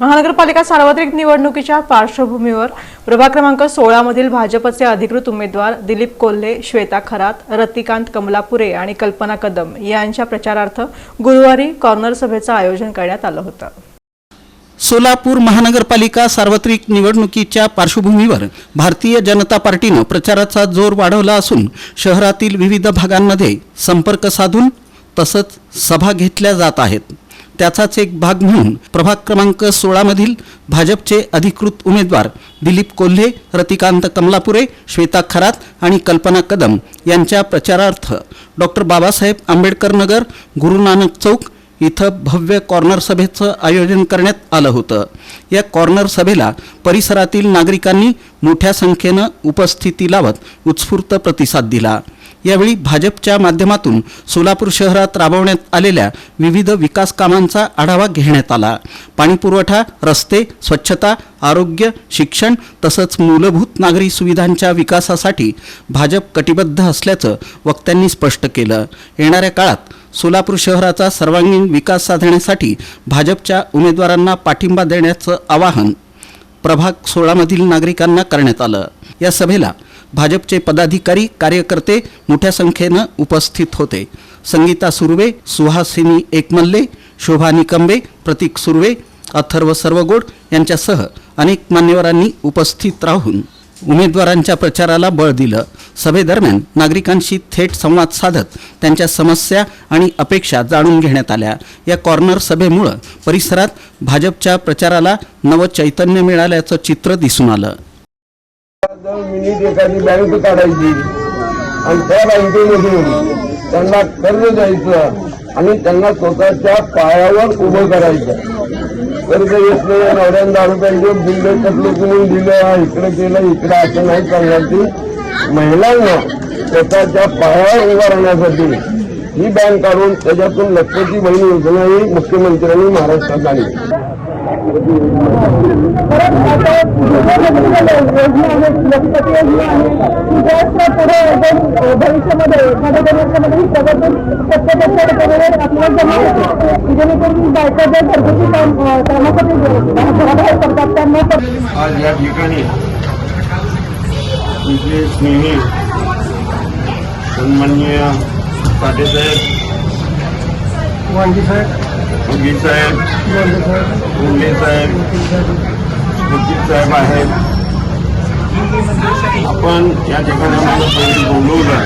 महानगरपालिका सार्वत्रिक निवडणुकीच्या पार्श्वभूमीवर प्रभाग क्रमांक सोळा मधील भाजपचे अधिकृत उमेदवार दिलीप कोल्हे श्वेता खरात रतिकांत कमलापुरे आणि कल्पना कदम यांच्या प्रचारार्थ गुरुवारी कॉर्नर सभेचं आयोजन करण्यात आलं होतं. सोलापूर महानगरपालिका सार्वत्रिक निवडणुकीच्या पार्श्वभूमीवर भारतीय जनता पार्टीनं प्रचाराचा जोर वाढवला असून शहरातील विविध भागांमध्ये संपर्क साधून तसंच सभा घेतल्या जात आहेत. त्याचाच एक भाग म्हणून प्रभाग क्रमांक सोळामधील भाजपचे अधिकृत उमेदवार दिलीप कोल्हे रतिकांत कमलापुरे श्वेता खरात आणि कल्पना कदम यांच्या प्रचारार्थ डॉक्टर बाबासाहेब आंबेडकर नगर गुरु नानक चौक इथं भव्य कॉर्नर सभेचं आयोजन करण्यात आलं होतं. या कॉर्नर सभेला परिसरातील नागरिकांनी मोठ्या संख्येनं उपस्थिती लावत उत्स्फूर्त प्रतिसाद दिला. यावेळी भाजपच्या माध्यमातून सोलापूर शहरात राबवण्यात आलेल्या विविध विकास कामांचा आढावा घेण्यात आला. पाणीपुरवठा रस्ते स्वच्छता आरोग्य शिक्षण तसंच मूलभूत नागरी सुविधांच्या विकासासाठी भाजप कटिबद्ध असल्याचं वक्त्यांनी स्पष्ट केलं. येणाऱ्या काळात सोलापूर शहराचा सर्वांगीण विकास साधण्यासाठी भाजपच्या उमेदवारांना पाठिंबा देण्याचं आवाहन प्रभाग सोळामधील नागरिकांना करण्यात आलं. या सभेला भाजपचे पदाधिकारी कार्यकर्ते मोठ्या संख्येनं उपस्थित होते. संगीता सुर्वे सुहासिनी एकमल्ले शोभा निकंबे प्रतीक सुर्वे अथर्व सर्वगोड यांच्यासह अनेक मान्यवरांनी उपस्थित राहून उमेदवारांच्या प्रचाराला बळ दिलं. सभेदरम्यान नागरिकांशी थेट संवाद साधत त्यांच्या समस्या आणि अपेक्षा जाणून घेण्यात आल्या. या कॉर्नर सभेमुळं परिसरात भाजपच्या प्रचाराला नवं चैतन्य मिळाल्याचं चित्र दिसून आलं. मिनिट एखादी बँक काढायची. आणि त्या बँकेमधून त्यांना कर्ज द्यायचं आणि त्यांना स्वतःच्या पायावर उभं करायचं. कर्ज घेतलेल्या नवऱ्यानं दहा रुपयांचे बिल्ड कसलं करून दिलं इकडे केलं इकडे असं नाही करण्याची महिलांना स्वतःच्या पायावर उभं राहण्यासाठी ही बँक काढून त्याच्यातून लखपती बहीण योजना ही मुख्यमंत्र्यांनी महाराष्ट्रात आणली. परत आता योजना आहेत लखपती योजना आहे त्याच्या पुढे एकदम भविष्यामध्ये एखाद्या वर्षामध्ये ही प्रगती टक्के टक्के आपल्याला जमा होते जेणेकरून बायका ज्या घरगुती काम कामासाठी घराबाहेर करतात त्यांना आज या ठिकाणी तुझे स्नेही सन्माननीय पाटेसाहेब वांगी साहेब. उगी साहेब मुंडे साहेब सचिव साहेब आहेत. आपण या ठिकाणी आम्हाला पहिले बोलवलं.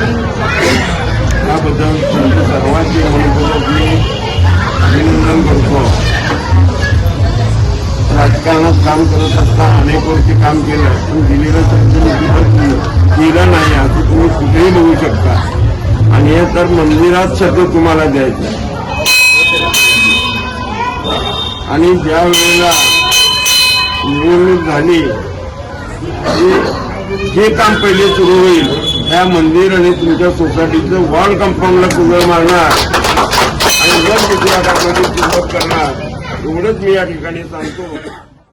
त्याबद्दल तुमचे सर्वांचे मनपूर्वक मी अभिनंदन करतो. राजकारणात काम करत असता अनेक वर्षी काम केलं पण दिलेलं संधी केलं नाही असं तुम्ही कुठेही बघू शकता. आणि हे तर मंदिरात सगळं तुम्हाला द्यायचं. आणि ज्या वेळेला निवडणूक झाली हे काम पहिले सुरू होईल. त्या मंदिर आणि तुमच्या सोसायटीचं वॉल कंपाऊंडला कुंभर मारणार आणि वर दुसऱ्या टाकण्याची सुरुवात करणार एवढंच मी या ठिकाणी सांगतो.